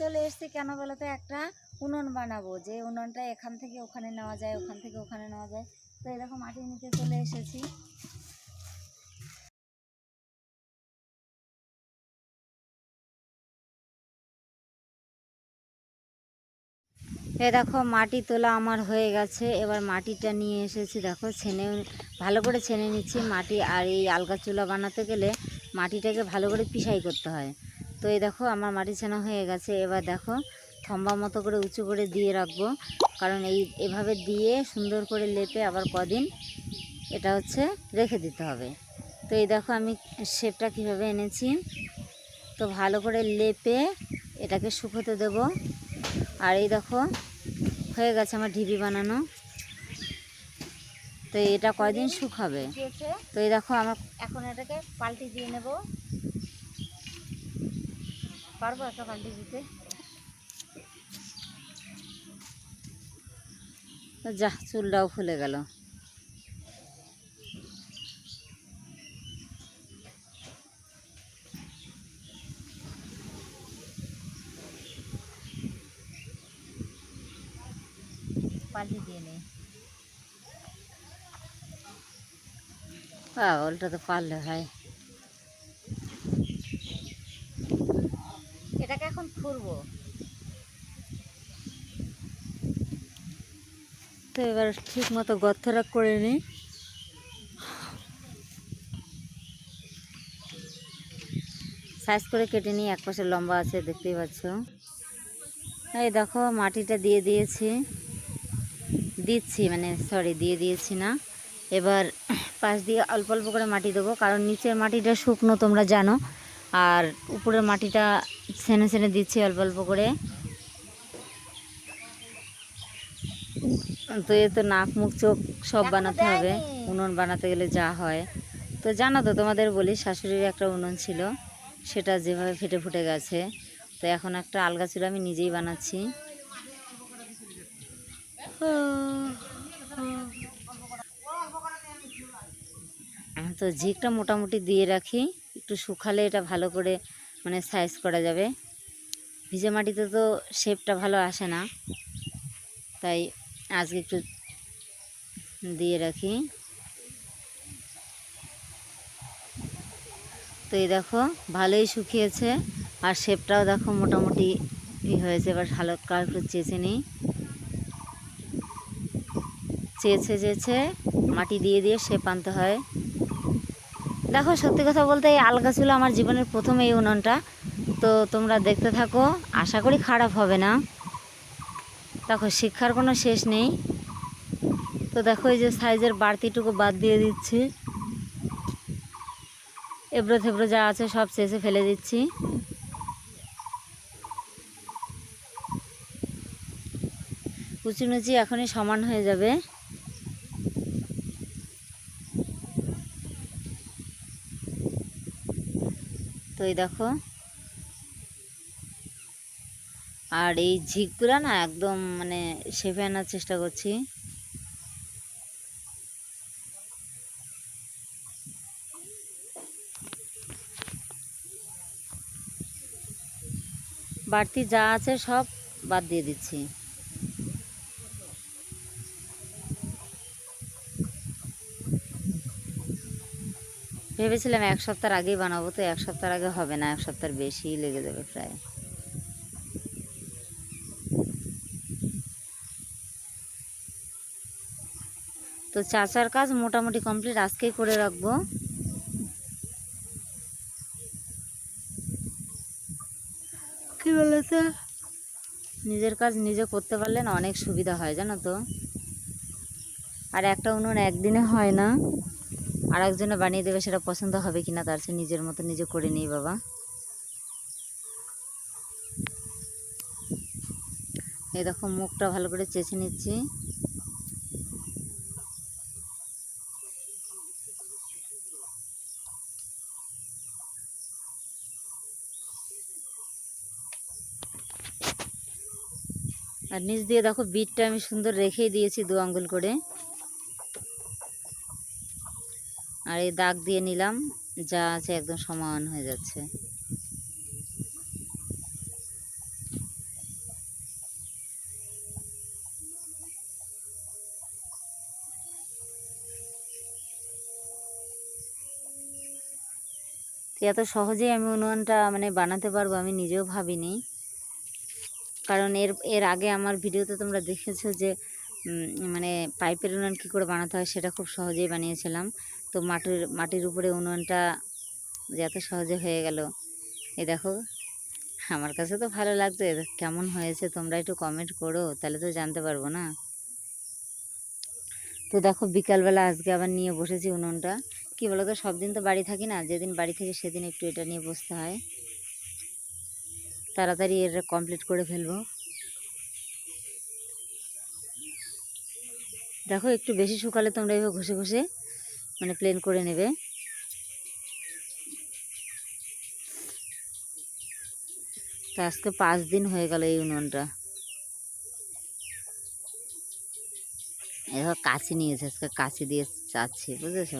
চলে এসেছি কেন বলো তো একটা উনুন বানাবো, যে উনুনটা এখান থেকে ওখানে নেওয়া যায়, ওখান থেকে ওখানে নেওয়া যায়। তো এরকম মাটি নিতে চলে এসেছি। এ দেখো, মাটি তোলা আমার হয়ে গেছে। এবার মাটিটা নিয়ে এসেছি। দেখো, ছেনে, ভালো করে ছেনে নিচ্ছি মাটি। আর এই আলগা চুলা বানাতে গেলে মাটিটাকে ভালো করে পিসাই করতে হয়। তো এই দেখো আমার মাটি ছানা হয়ে গেছে। এবার দেখো থম্বা মতো করে উঁচু করে দিয়ে রাখব। কারণ এই এভাবে দিয়ে সুন্দর করে লেপে আবার কদিন এটা হচ্ছে রেখে দিতে হবে। তো এই দেখো আমি শেপটা কীভাবে এনেছি। তো ভালো করে লেপে এটাকে শুকোতে দেব। আর এই দেখো হয়ে গেছে আমার ঢিবি বানানো। তো এটা কয়দিন শুকাবে? তো এই দেখো আমার এখন এটাকে পাল্টি দিয়ে নেব। পারব একটা পাল্টি দিতে? যা, চুলটাও ফুলে গেল। পাল্টি দিয়ে নেই ওলটা তো পারলে হয় এটাকে এখন ফুরবো তো এবার ঠিক মতো গর্তটা করে নিই। সাইজ করে কেটে নিই, এক পাশে লম্বা আছে, দেখতেই পাচ্ছ। এই দেখো, মাটিটা দিয়ে দিয়েছি। দিচ্ছি মানে সরি দিয়ে দিয়েছি না। এবার পাশ দিয়ে অল্প অল্প করে মাটি দেবো, কারণ নিচের মাটিটা শুকনো, তোমরা জানো। আর উপরের মাটিটা সেনে সেনে দিচ্ছি অল্প অল্প করে। তো এ তো নাক মুখ চোখ সব বানাতে হবে। উনুন বানাতে গেলে যা হয়। তো জানো তো তোমাদের বলি শাশুড়ির একটা উনুন ছিল। সেটা যেভাবে ফেটে ফুটে গেছে। তো এখন একটা আলগা ছিল আমি নিজেই বানাচ্ছি। তো ঝিকটা মোটামুটি দিয়ে রাখি। একটু শুকালে এটা ভালো করে মানে সাইজ করা যাবে। ভিজে মাটিতে তো শেপটা ভালো আসে না। তাই আজকে একটু দিয়ে রাখি। তো এই দেখো, ভালোই শুকিয়েছে। আর শেপটাও দেখো মোটামুটি হয়েছে, এবার হালকা একটু চেঁচে নিই। চেয়েছে চেয়েছে মাটি দিয়ে দিয়ে শেপ আনতে হয়। দেখো, সত্যি কথা বলতে এই আলগা ছিল আমার জীবনের প্রথম এই উনুনটা। তো তোমরা দেখতে থাকো, আশা করি খারাপ হবে না। দেখো, শিক্ষার কোনো শেষ নেই। তো দেখো, এই যে সাইজের বাড়তিটুকু বাদ দিয়ে দিচ্ছি। এবড়ো থেবড়ো যা আছে সব চেঁচে ফেলে দিচ্ছি। কুচি নুচি এখনই সমান হয়ে যাবে। তো এই দেখো। আর এই ঝিকগুলো না একদম মানে শেপে আনার চেষ্টা করছি। বাড়তি যা আছে সব বাদ দিয়ে দিচ্ছি। ভেবেছিলাম এক সপ্তাহ আগেই বানাবো, তো এক সপ্তাহ আগে হবে না, এক সপ্তাহ বেশিই লেগে যাবে প্রায়। তো চাচার কাজ মোটামুটি কমপ্লিট আজকেই করে রাখব। কি বলতো নিজের কাজ নিজে করতে পারলে না অনেক সুবিধা হয় জানো তো। আর একটা উনুন একদিনে হয় না। আর একজনে বানিয়ে দেবে সেটা পছন্দ হবে কিনা তার সে নিজের মতো নিজে করে নিই বাবা। এই দেখো মুখটা ভালো করে চেঁচে নিচ্ছি। আর নিচ দিয়ে দেখো বিটটা আমি সুন্দর রেখেই দিয়েছি দু আঙ্গুল করে। আর এই দাগ দিয়ে নিলাম, যা আছে একদম সমান হয়ে যাচ্ছে। এত সহজেই আমি উনুনটা মানে বানাতে পারব আমি নিজেও ভাবিনি। কারণ এর এর আগে আমার ভিডিওতে তোমরা দেখেছ যে মানে পাইপের উনুন কী করে বানাতে হয় সেটা খুব সহজেই বানিয়েছিলাম। তো মাটির মাটির উপরে উনুনটা এত সহজে হয়ে গেল, এ দেখো, আমার কাছে তো ভালো লাগতো, এ কেমন হয়েছে, তোমরা একটু কমেন্ট করো, তাহলে তো জানতে পারব না। তো দেখো, বিকালবেলা আজকে আবার নিয়ে বসেছি উনুনটা। কি বলো তো সব দিন তো বাড়ি থাকি না, যেদিন বাড়ি থেকে সেদিন একটু এটা নিয়ে বসতে হয়। তাড়াতাড়ি এর কমপ্লিট করে ফেলব। দেখো, একটু বেশি শুকালে তোমরা এভাবে ঘষে ঘষে মানে প্লেন করে নেবে। তো আজকে পাঁচ দিন হয়ে গেল এই উনুনটা। এবার কাছি নিয়েছে, আজকে কাছি দিয়ে চাচ্ছি, বুঝেছ?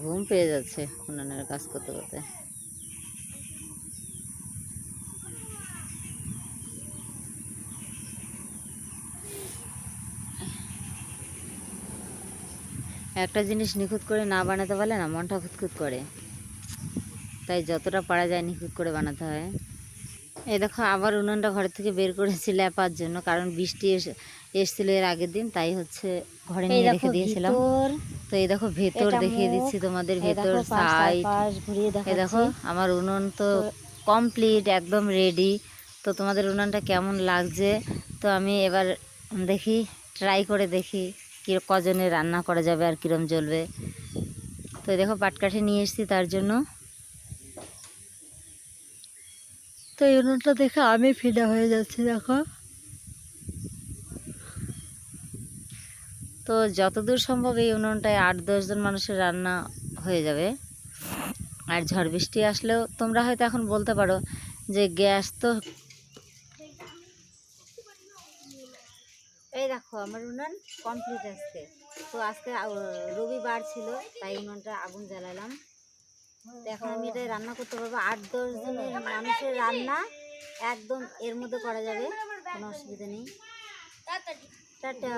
ঘুম পেয়ে যাচ্ছে উনানের কাজ করতে করতে। একটা জিনিস নিখুঁত করে না বানাতে পারলে না, মনটা খুঁতখুত করে। তাই যতটা পারা যায় নিখুঁত করে বানাতে হয়। এই দেখো আবার উনুনটা ঘর থেকে বের করেছি ল্যাপার জন্য কারণ বৃষ্টি এসে এসেছিল এর আগের দিন তাই হচ্ছে ঘরে নিয়ে রেখে দিয়েছিলাম। তো এই দেখো ভেতর দেখিয়ে দিচ্ছি তোমাদের ভেতর সাইড এই দেখো আমার উনুন তো কমপ্লিট একদম রেডি তো তোমাদের উনুনটা কেমন লাগছে? তো আমি এবার দেখি ট্রাই করে দেখি কি কজনে রান্না করা যাবে আর কিরম জ্বলবে। তো এই দেখো পাটকাঠি নিয়ে এসেছি তার জন্য। তো এই উনুনটা দেখে আমি ফিডা হয়ে যাচ্ছি, দেখো। তো যতদূর সম্ভব এই উনুনটায় আট দশজন মানুষের রান্না হয়ে যাবে। আর ঝড় বৃষ্টি আসলেও তোমরা হয়তো এখন বলতে পারো যে গ্যাস তো এই দেখো, আমার উনুন কমপ্লিট আসছে তো আজকে রবিবার ছিল, তাই উনুনটা আগুন জ্বালালাম। এখন আমি এটা রান্না করতে পারব। আট, দশ জনের মানুষের রান্না একদম এর মধ্যে করা যাবে। কোনো অসুবিধা নেই। টাটা।